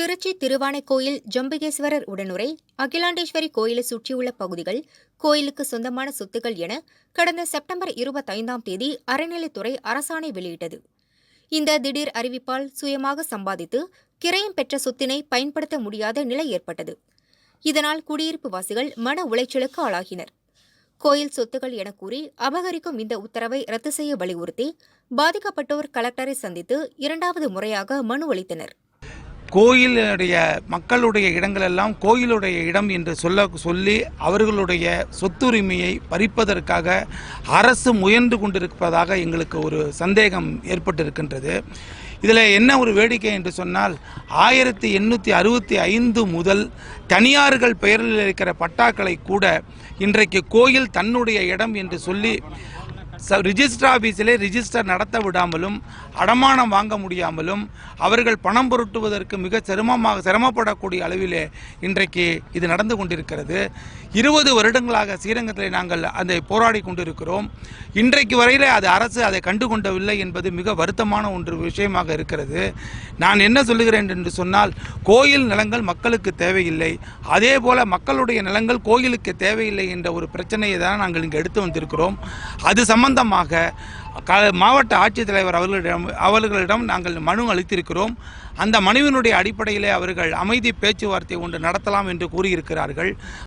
திருச்சி திருவானைக்கோயில் ஜம்புகேஸ்வரர் உடனுரை அகிலாண்டேஸ்வரி கோயிலை சுற்றியுள்ள பகுதிகள் கோயிலுக்கு சொந்தமான சொத்துக்கள் என கடந்த செப்டம்பர் இருபத்தைந்தாம் தேதி அறநிலைத்துறை அரசாணை வெளியிட்டது. இந்த திடீர் அறிவிப்பால் சுயமாக சம்பாதித்து கிரயம் பெற்ற சொத்தினை பயன்படுத்த முடியாத நிலை ஏற்பட்டது. இதனால் குடியிருப்பு வாசிகள் மன உளைச்சலுக்கு ஆளாகினர். கோயில் சொத்துக்கள் என கூறி அபகரிக்கும் இந்த உத்தரவை ரத்து செய்ய வலியுறுத்தி பாதிக்கப்பட்டோர் கலெக்டரை சந்தித்து இரண்டாவது முறையாக மனு அளித்தனர். கோயிலுடைய மக்களுடைய இடங்கள் எல்லாம் கோயிலுடைய இடம் என்று சொல்ல சொல்லி அவர்களுடைய சொத்துரிமையை பறிப்பதற்காக அரசு முயன்று கொண்டிருப்பதாக எங்களுக்கு ஒரு சந்தேகம் ஏற்பட்டிருக்கின்றது. இதில் என்ன ஒரு வேடிக்கை என்று சொன்னால் ஆயிரத்தி எண்ணூற்றி அறுபத்தி ஐந்து முதல் தனியார்கள் பெயரில் இருக்கிற பட்டாக்களை கூட இன்றைக்கு கோயில் தன்னுடைய இடம் என்று சொல்லி ரிஜிஸ்டர் ஆஃபீஸிலே ரிஜிஸ்டர் நடத்த விடாமலும் அடமானம் வாங்க முடியாமலும் அவர்கள் பணம் புரட்டுவதற்கு மிக சிரமமாக சிரமப்படக்கூடிய அளவிலே இன்றைக்கு இது நடந்து கொண்டிருக்கிறது. இருபது வருடங்களாக ஸ்ரீரங்கத்தில் நாங்கள் அதை போராடி கொண்டிருக்கிறோம். இன்றைக்கு வரையிலே அது அரசு அதை கண்டுகொண்டவில்லை என்பது மிக வருத்தமான ஒன்று விஷயமாக இருக்கிறது. நான் என்ன சொல்லுகிறேன் என்று சொன்னால் கோயில் நிலங்கள் மக்களுக்கு தேவையில்லை. அதே போல மக்களுடைய நிலங்கள் கோயிலுக்கு தேவையில்லை என்ற ஒரு பிரச்சனையை தான் நாங்கள் இங்கே எடுத்து வந்திருக்கிறோம். அது சம்பந்தமாக க மாவட்ட ஆட்சித்தலைவர் அவர்களிடம் அவர்களிடம் நாங்கள் மனு அளித்திருக்கிறோம். அந்த மனுவினுடைய அடிப்படையிலே அவர்கள் அமைதி பேச்சுவார்த்தை ஒன்று நடத்தலாம் என்று கூறியிருக்கிறார்கள்.